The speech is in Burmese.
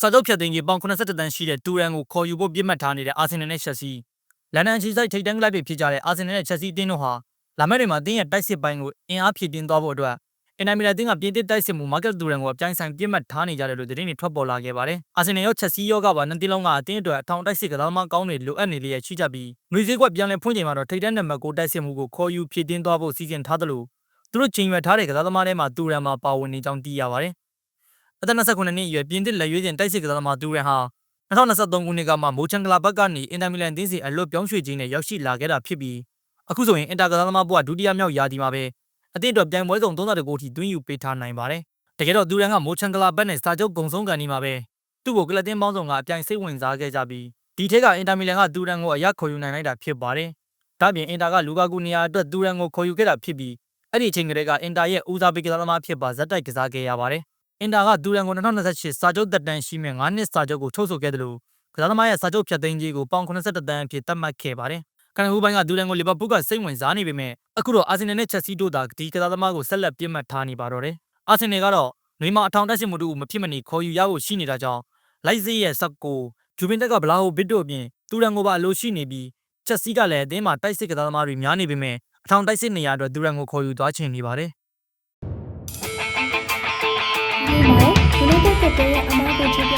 စာချုပ်ဖြတ်သိမ်းကြီးပေါင်82တန်းရှိတဲ့တူရန်ကိုခေါ်ယူဖို့ပြစ်မှတ်ထားနေတဲ့အာဆင်နယ်နဲ့ချက်စီလန်ဒန်အခြေစိုက်ထိပ်တန်းကလပ်တွေဖြစ်ကြတဲ့အာဆင်နယ်နဲ့ချက်စီတင်းတို့ဟာလာမယ့်တွေမှာတင်းရဲ့တိုက်စစ်ပိုင်းကိုအင်အားဖြည့်တင်းသွားဖို့အတွက်အင်နာမီလာတင်းကပြင်သစ်တိုက်စစ်မှုမာကက်တူရန်ကိုအပြိုင်ဆိုင်ပြစ်မှတ်ထားနေကြတယ်လို့သတင်းတွေထွက်ပေါ်လာခဲ့ပါတယ်။အာဆင်နယ်ရောချက်စီရောကပါနှစ်တင်းလုံးကအတင်းအတွက်အထောင်တိုက်စစ်ကစားသမားကောင်းတွေလိုအပ်နေလျက်ရှိကြပြီးငွေစည်းကွက်ပြန်လည်ဖွင့်ချိန်မှာတော့ထိပ်တန်းနံပါတ်6တိုက်စစ်မှုကိုခေါ်ယူဖြည့်တင်းသွားဖို့စီစဉ်ထားသလိုသူတို့ချိန်ရွယ်ထားတဲ့ကစားသမားတွေမှာတူရန်မှာပါဝင်နေကြောင်းသိရပါတယ်။ အသက်29နှစ်အရွယ်ပြင်သစ်လက်ရွေးစင်တိုက်စစ်ကစားသမားတူရန်ဟာ2023ခုနှစ်ကမှမိုချန်ကလာဘက်ကနေအင်တာမီလန်တင်းစီအလွတ်ပြောင်းရွှေ့ခြင်းနဲ့ရောက်ရှိလာခဲ့တာဖြစ်ပြီးအခုဆိုရင်အင်တာကစားသမားဘုရားဒုတိယမြောက်ရာသီမှာပဲအသင်းအတွက်ပြိုင်ပွဲစုံ32ဂိုးထိသွင်းယူပေးထားနိုင်ပါတယ်။တကယ်တော့ဒူရန်ကမိုချန်ကလာဘက်နဲ့စာချုပ်ဂုံဆုံးကန်ဒီမှာပဲသူ့ကိုကလပ်တင်းပေါင်းစုံကအပြိုင်စိတ်ဝင်စားခဲ့ကြပြီးဒီထက်ကအင်တာမီလန်ကဒူရန်ကိုအရခေါ်ယူနိုင်လိုက်တာဖြစ်ပါတယ်။ဒါ့ပြင်အင်တာကလူကာကူနီယာအတွက်ဒူရန်ကိုခေါ်ယူခဲ့တာဖြစ်ပြီးအဲ့ဒီအချိန်ကလေးကအင်တာရဲ့ဦးစားပေးကစားသမားဖြစ်ပါဇက်တိုက်ကစားခဲ့ရပါတယ်။ အင်တာကဒူရန်ကို2028စာချုပ်သက်တမ်းရှိမဲ့9နှစ်စာချုပ်ကိုထုတ်ဆိုခဲ့တယ်လို့ကစားသမားရဲ့စာချုပ်ဖြတ်သိမ်းကြီးကိုပေါင်82တန်းအဖြစ်သတ်မှတ်ခဲ့ပါတယ်။ကန်ဟူဘိုင်းကဒူရန်ကိုလီဗာပူးကစိတ်ဝင်စားနေပေမဲ့အခုတော့အာဆင်နယ်နဲ့ချက်စီတို့သာဒီကစားသမားကိုဆက်လက်ပြစ်မှတ်ထားနေပါတော့တယ်။အာဆင်နယ်ကတော့နွေမှာအထောင်တက်စစ်မှုတို့ကိုမဖြစ်မနေခေါ်ယူရဖို့ရှိနေတာကြောင့်လိုက်စီရဲ့ဆက်ကိုဂျူဗင်တက်ကဘလာဟိုဘစ်တို့အပြင်တူရန်ကိုပါအလိုရှိနေပြီးချက်စီကလည်းအသင်းမှာတိုက်စစ်ကစားသမားတွေများနေပေမဲ့အထောင်တိုက်စစ်နေရာအတွက်ဒူရန်ကိုခေါ်ယူသွားချင်နေပါတယ် i'm gonna go check it out